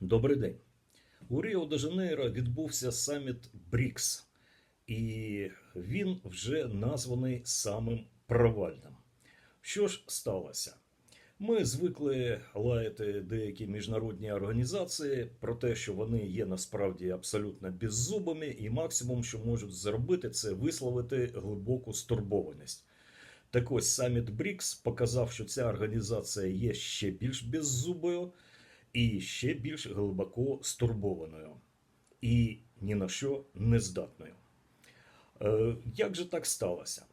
Добрий день. У Ріо де Жанейро відбувся саміт БРІКС, і він вже названий самим провальним. Що ж сталося? Ми звикли лаяти деякі міжнародні організації про те, що вони є насправді абсолютно беззубими, і максимум, що можуть зробити, це висловити глибоку стурбованість. Так ось саміт БРІКС показав, що ця організація є ще більш беззубою і ще більш глибоко стурбованою, і ні на що не здатною. Е, Як же так сталося?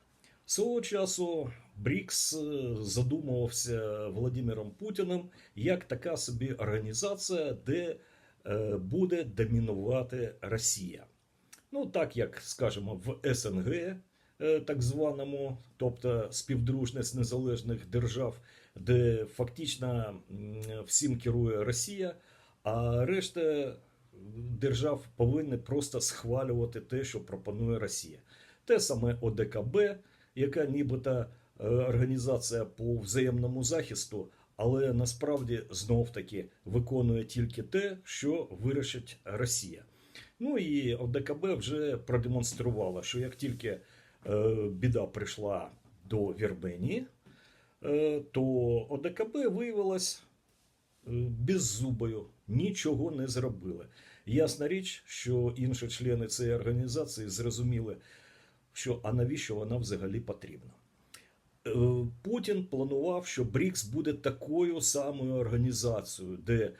Свого часу БРІКС е, задумувався Володимиром Путіним як така собі організація, де е, буде домінувати Росія. Ну, так як, скажімо, в СНГ, так званому, тобто співдружність незалежних держав, де фактично всім керує Росія, а решта держав повинні просто схвалювати те, що пропонує Росія. Те саме ОДКБ, яка нібито е, організація по взаємному захисту, але насправді знов таки виконує тільки те, що вирішить Росія. Ну і ОДКБ вже продемонструвала, що як тільки е, біда прийшла до Вірменії, то ОДКБ виявилась е, беззубою, нічого не зробили. Ясна річ, що інші члени цієї організації зрозуміли, що а навіщо вона взагалі потрібна. Е, Путін планував, що БРІКС буде такою самою організацією, де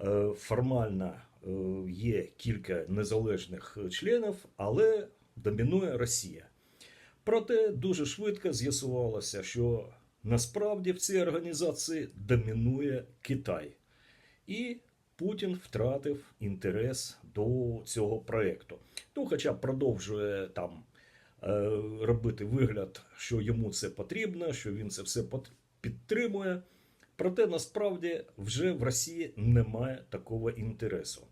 е, формально е, є кілька незалежних членів, але домінує Росія. Проте дуже швидко з'ясувалося, що насправді в цій організації домінує Китай. І Путін втратив інтерес до цього проєкту. Ну, хоча продовжує там е, робити вигляд, що йому це потрібно, що він це все підтримує. Проте насправді вже в Росії немає такого інтересу.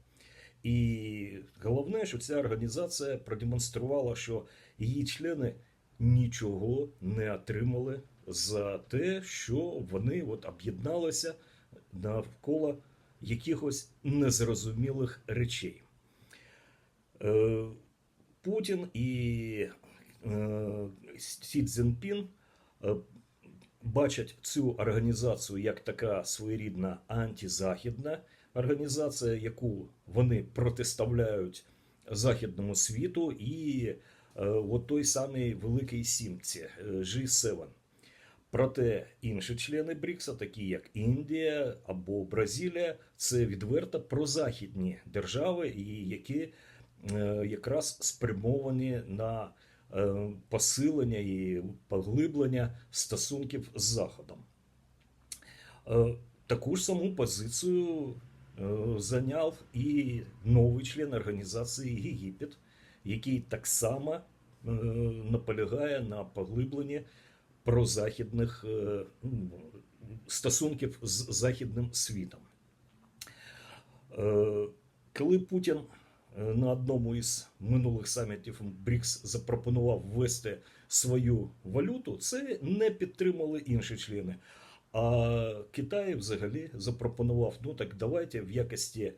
І головне, що ця організація продемонструвала, що її члени нічого не отримали за те, що вони от об'єдналися навколо якихось незрозумілих речей. Е, Путін і е, Сі Цзіньпін е, бачать цю організацію як така своєрідна антизахідна організація, яку вони протиставляють західному світу і от той самий Великий Сімці е, G7. Проте інші члени БРІКСа, такі як Індія або Бразилія, це відверто прозахідні держави, які е, якраз спрямовані на е, посилення і поглиблення стосунків з Заходом. Е, Таку ж саму позицію зайняв і новий член організації Єгипет, який так само наполягає на поглибленні прозахідних е, ну, стосунків з західним світом. Е, Коли Путін е, на одному із минулих самітів БРІКС запропонував ввести свою валюту, це не підтримали інші члени. А Китай взагалі запропонував: ну так давайте в якості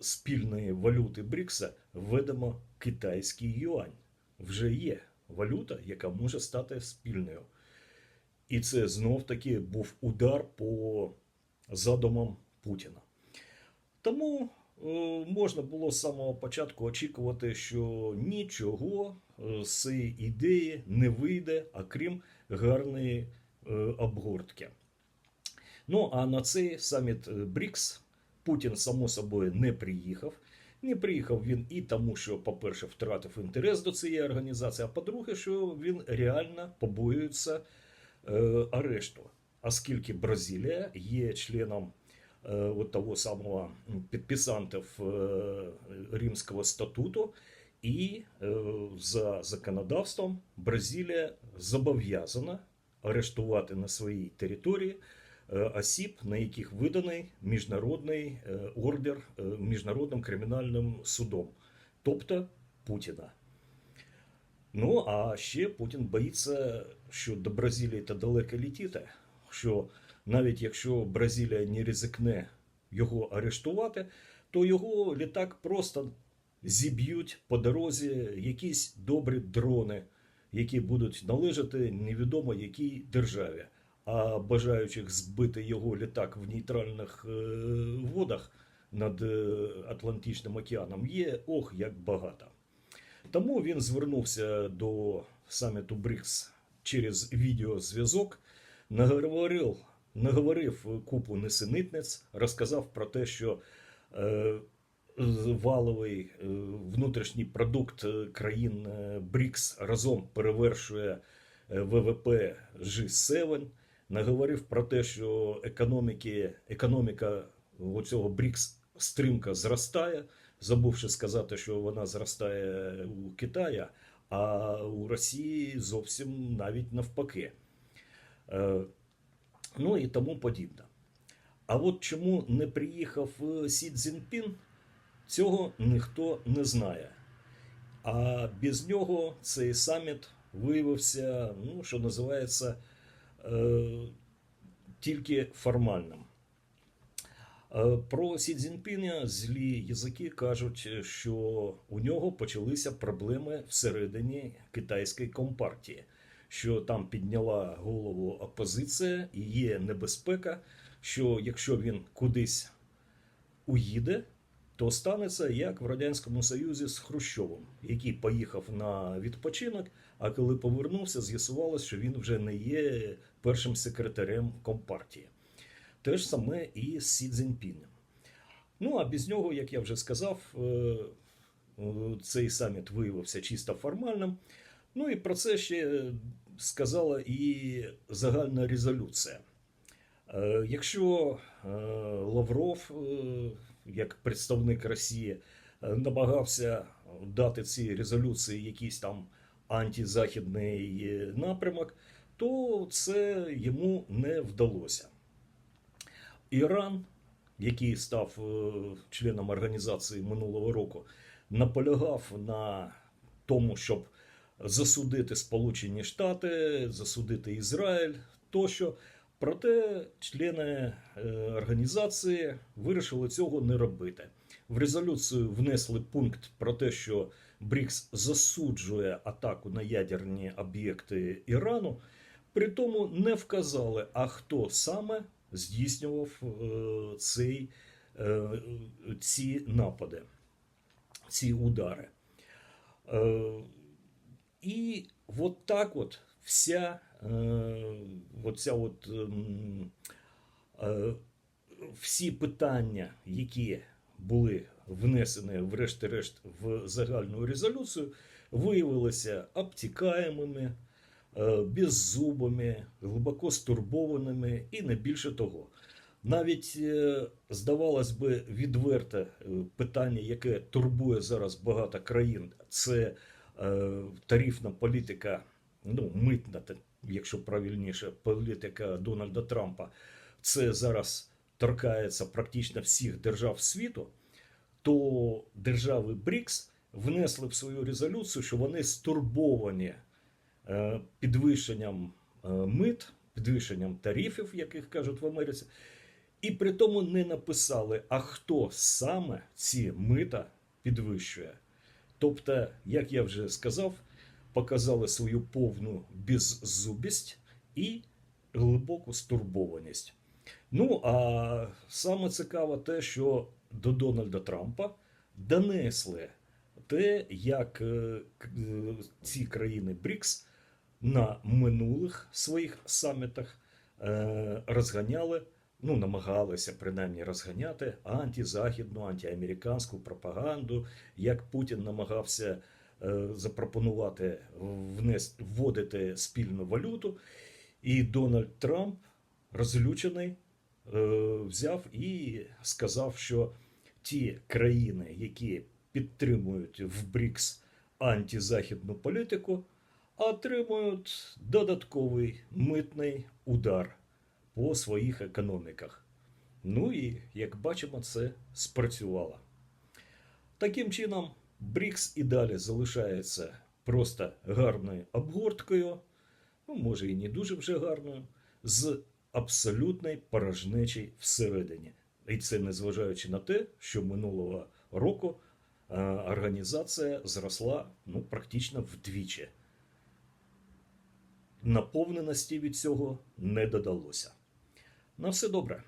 спільної валюти БРІКСа введемо китайський юань. Вже є валюта, яка може стати спільною. І це знов таки був удар по задумам Путіна. Тому е, можна було з самого початку очікувати, що нічого е, з цієї ідеї не вийде, окрім гарної е, обгортки. Ну а на цей саміт БРІКС Путін, само собою, не приїхав. Не приїхав він і тому, що, по-перше, втратив інтерес до цієї організації, а по-друге, що він реально побоюється е, арешту, оскільки Бразилія є членом е, от того самого підписантів е, Римського статуту, і е, за законодавством Бразилія зобов'язана арештувати на своїй території осіб, на яких виданий міжнародний е, ордер е, міжнародним кримінальним судом, тобто Путіна. Ну а ще Путін боїться, що до Бразилії та далеко літіти, що навіть якщо Бразилія не ризикне його арештувати, то його літак просто зіб'ють по дорозі якісь добрі дрони, які будуть належати невідомо якій державі. А бажаючих збити його літак в нейтральних е, водах над е, Атлантичним океаном є ох як багато. Тому він звернувся до саміту БРИКС через відеозв'язок, наговорив, наговорив купу несенітниць, розказав про те, що е, валовий е, внутрішній продукт країн е, БРИКС разом перевершує ВВП G7, наговорив про те, що економіки, економіка цього БРИКС стрімко зростає, забувши сказати, що вона зростає у Китаї, а у Росії зовсім навіть навпаки. Е, Ну і тому подібне. А от чому не приїхав е, Сі Цзіньпін, цього ніхто не знає. А без нього цей саміт виявився, ну, що називається, тільки формальним. Е, Про Сі Цзіньпіня злі язики кажуть, що у нього почалися проблеми всередині китайської компартії, що там підняла голову опозиція і є небезпека, що якщо він кудись уїде, то станеться як в Радянському Союзі з Хрущовим, який поїхав на відпочинок, а коли повернувся, з'ясувалось, що він вже не є першим секретарем компартії. Те ж саме і з Сі Цзіньпінем. Ну а без нього, як я вже сказав, е, е, цей саміт виявився чисто формальним. Ну і про це ще сказала і загальна резолюція. Е, Якщо Лавров, як представник Росії, намагався дати цій резолюції якийсь там антизахідний напрямок, то це йому не вдалося. Іран, який став е, членом організації минулого року, наполягав на тому, щоб засудити Сполучені Штати, засудити Ізраїль тощо. Проте члени е, організації вирішили цього не робити. В резолюцію внесли пункт про те, що БРІКС засуджує атаку на ядерні об'єкти Ірану, при тому не вказали, а хто саме здійснював е, цей, е, ці напади, ці удари. Е, І от так от вся оця от, ем, всі питання, які були внесені, врешті-решт, в загальну резолюцію, виявилися обтікаємими, беззубими, глибоко стурбованими і не більше того. Навіть, е, здавалось би, відверте е, питання, яке турбує зараз багато країн, це е, тарифна політика, ну, митна, якщо правильніше, політика Дональда Трампа. Це зараз торкається практично всіх держав світу, то держави БРІКС внесли в свою резолюцію, що вони стурбовані е, підвищенням е, мит, підвищенням тарифів, яких кажуть в Америці, і при тому не написали, а хто саме ці мита підвищує. Тобто, як я вже сказав, показали свою повну беззубість і глибоку стурбованість. Ну а саме цікаво те, що до Дональда Трампа донесли те, як е, е, ці країни БРІКС на минулих своїх самітах е, розганяли, ну, намагалися принаймні розганяти антизахідну, антиамериканську пропаганду, як Путін намагався е, запропонувати внес, вводити спільну валюту, і Дональд Трамп, розлючений, е, взяв і сказав, що ті країни, які підтримують в БРІКС антизахідну політику, отримують додатковий митний удар по своїх економіках. Ну і, як бачимо, це спрацювало. Таким чином, БРІКС і далі залишається просто гарною обгорткою, ну, може і не дуже вже гарною, з абсолютної порожнечі всередині. І це незважаючи на те, що минулого року е, організація зросла ну, практично вдвічі. Наповненості від цього не додалося. На все добре.